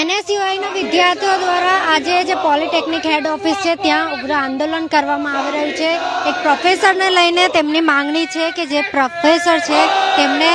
એનએસયુઆઈના વિદ્યાર્થીઓ દ્વારા આજે જે પોલિટેકનિક હેડ ઓફિસ છે, ત્યાં ઉગ્ર આંદોલન કરવામાં આવી રહ્યું છે. એક પ્રોફેસરને લઈને તેમની માંગણી છે કે જે પ્રોફેસર છે, તેમને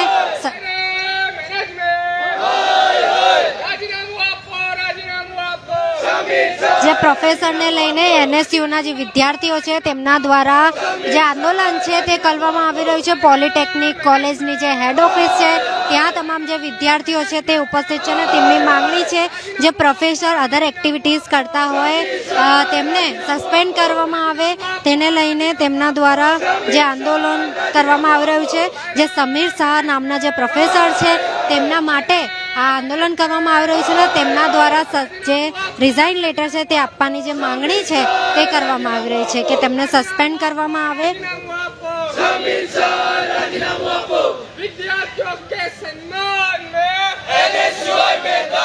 જે પ્રોફેસરને લઈને એનએસયુના જે વિદ્યાર્થીઓ છે, તેમના દ્વારા જે આંદોલન છે, તે કરવામાં આવી રહ્યું છે. પોલિટેકનિક કોલેજની જે હેડ ઓફિસ છે ત્યાં તમામ જે વિદ્યાર્થીઓ છે તે ઉપસ્થિત છે અને તેમની માંગણી છે જે પ્રોફેસર અધર એક્ટિવિટીઝ કરતા હોય તેમને સસ્પેન્ડ કરવામાં આવે. તેને લઈને તેમના દ્વારા જે આંદોલન કરવામાં આવી રહ્યું છે, જે સમીર શાહ નામના જે પ્રોફેસર છે, તેમના માટે આ આંદોલન કરવામાં આવી રહ્યું છે અને તેમના દ્વારા જે રિઝાઇન લેટર છે તે આપવાની જે માંગણી છે તે કરવામાં આવી રહી છે કે તેમને સસ્પેન્ડ કરવામાં આવે. Videaat the kesin lan ne? Enes Şuay Bey'den.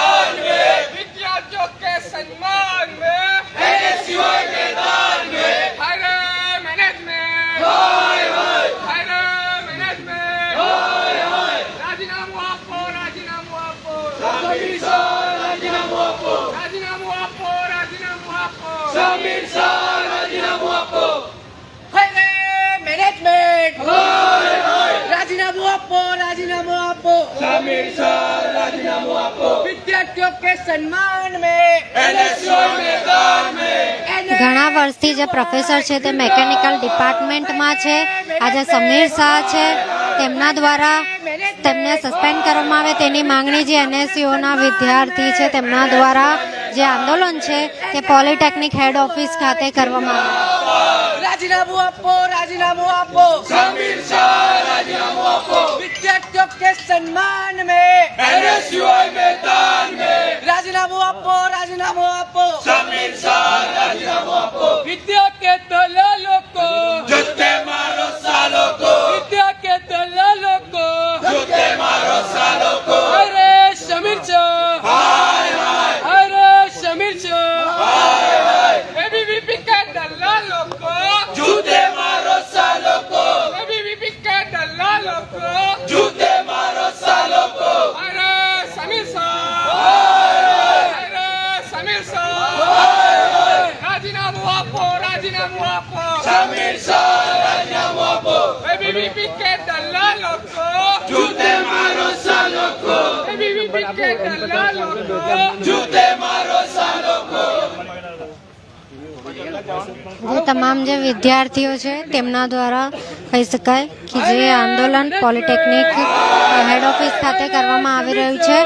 ઘણા વર્ષથી જે પ્રોફેસર છે તે મેકેનિકલ ડિપાર્ટમેન્ટમાં છે. આજે સમીર શાહ છે. તેમના દ્વારા તેમને સસ્પેન્ડ કરવામાં આવે તેની માંગણી જે એનએસયુઓના વિદ્યાર્થી છે તેમના દ્વારા જે આંદોલન છે તે પોલિટેકનિક હેડ ઓફિસ ખાતે કરવામાં આવે. રાજીનામું આપો રાજીનામું આપો. સાહિત્યો કે સન્માન મેં સિવાય મેદાન મેં રાજીનામું આપો રાજીનામું આપો સમીર શાહ રાજીનામું આપો વિદ્યા કે દલન સમીર તમામ જે વિદ્યાર્થીઓ છે તેમના દ્વારા કહી શકાય કે જે આંદોલન પોલિટેકનિક હેડ ઓફિસ ખાતે કરવામાં આવી રહ્યું છે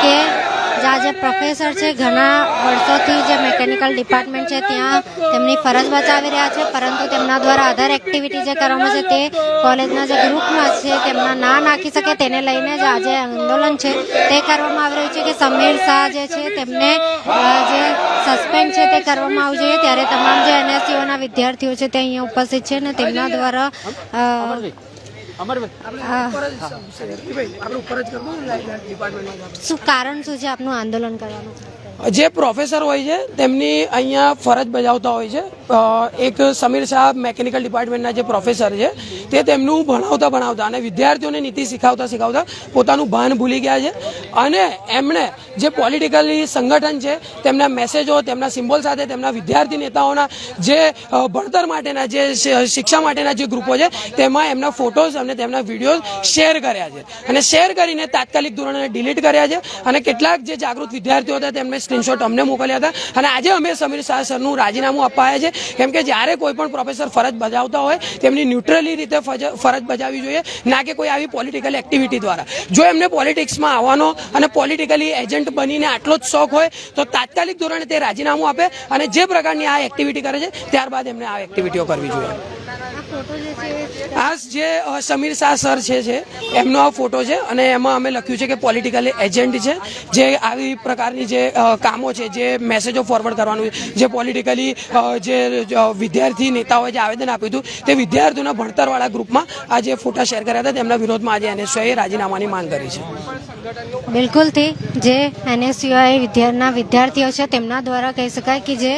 કે જે જે પ્રોફેસર છે, ઘણા વર્ષોથી જે મેકેનિકલ ડિપાર્ટમેન્ટ છે, ત્યાં તેમની ફરજ બચાવી રહ્યા છે, પરંતુ તેમના દ્વારા અધર એક્ટિવિટી જે કરવામાં છે તે કોલેજના જે ગ્રુપમાં છે, તેમના ના નાખી શકે તેને લઈને જ આજે આંદોલન છે. તે કરવામાં આવી રહ્યું છે કે સમીર શાહ જે છે, તેમને જે સસ્પેન્ડ છે તે કરવામાં આવવું જોઈએ. ત્યારે તમામ જે એનએસસીઓના વિદ્યાર્થીઓ છે તે અહીંયા ઉપસ્થિત છે અને તેમના દ્વારા શું કારણ શું છે આપનું આંદોલન કરવાનું? જે પ્રોફેસર હોય છે, તેમની અહીંયા ફરજ બજાવતા હોય છે. એક સમીર શાહ મેકેનિકલ ડિપાર્ટમેન્ટના જે પ્રોફેસર છે, તે તેમનું ભણાવતા ભણાવતા અને વિદ્યાર્થીઓને નીતિ શીખવતા શીખવતા પોતાનું ભાન ભૂલી ગયા છે. અને એમણે જે પોલિટિકલી સંગઠન છે, તેમના મેસેજો તેમના સિમ્બોલ સાથે તેમના વિદ્યાર્થી નેતાઓના જે ભણતર માટેના જે શિક્ષા માટેના જે ગ્રુપો છે, તેમાં એમના ફોટોઝ અને તેમના વીડિયો શેર કર્યા છે. અને શેર કરીને તાત્કાલિક ધોરણે ડિલીટ કર્યા છે. અને કેટલાક જે જાગૃત વિદ્યાર્થીઓ હતા, તેમને સ્ક્રીનશોટ અમને મોકલ્યા હતા. અને આજે અમે સમીર શાહ સરનું રાજીનામું અપાયા છે. કેમ કે જ્યારે કોઈ પણ પ્રોફેસર ફરજ બજાવતા હોય, તેમની ન્યુટ્રલી રીતે ફરજ બજાવવી જોઈએ, ના કે કોઈ આવી પોલિટિકલ એક્ટિવિટી દ્વારા. જો એમને પોલિટિક્સમાં આવવાનો અને પોલિટિકલી એજન્ટ બનીને આટલો જ શોખ હોય, તો તાત્કાલિક ધોરણે તે રાજીનામું આપે અને જે પ્રકારની આ એક્ટિવિટી કરે છે, ત્યારબાદ એમને આ એક્ટિવિટીઓ કરવી જોઈએ. આ જે સમીર શાહ સર છે છે એમનો આ ફોટો છે અને એમાં અમે લખ્યું છે કે પોલિટિકલ એજન્ટ છે, જે આવી પ્રકારની જે કામો છે, જે મેસેજો ફોરવર્ડ કરવાનું, જે પોલિટિકલી જે વિદ્યાર્થી નેતાઓએ જે આવેદન આપ્યું હતું, તે વિદ્યાર્થીઓના ભણતરવાળા ગ્રુપમાં આ જે ફોટા શેર કર્યા હતા. તેમના વિરોધમાં આજે એનએસઓએ રાજીનામાની માંગ કરી છે. બિલકુલથી જે એનએસયુઆઈ વિદ્યાના વિદ્યાર્થીઓ છે, તેમના દ્વારા કહી શકાય કે જે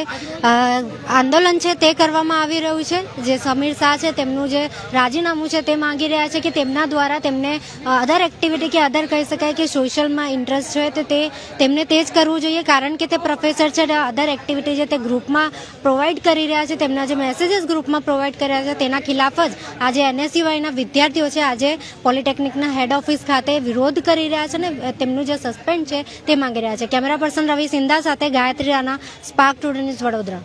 આંદોલન છે તે કરવામાં આવી રહ્યું છે. જે સમીર શાહ છે, તેમનું જે રાજીનામું છે તે માંગી રહ્યા છે કે તેમના દ્વારા તેમને અધર એક્ટિવિટી કે અધર કહી શકાય કે સોશિયલમાં ઇન્ટરેસ્ટ છે તો, તે, તેમને તે જ કરવું જોઈએ. કારણ કે તે પ્રોફેસર છે અધર એક્ટિવિટી છે તે ગ્રુપમાં પ્રોવાઈડ કરી રહ્યા છે, તેમના જે મેસેજીસ ગ્રુપમાં પ્રોવાઈડ કરી રહ્યા છે, તેના ખિલાફ જ આજે એનએસયુઆઈના વિદ્યાર્થીઓ છે, આજે પોલિટેકનિકના હેડ ઓફિસ ખાતે વિરોધ કરી રહ્યા છે. ને તેમનું જે સસ્પેન્ડ છે તે માંગી રહ્યા છે. કેમેરા પર્સન રવિ સિંધા સાથે ગાયત્રી રાણા સ્પાર્ક ટુડે વડોદરા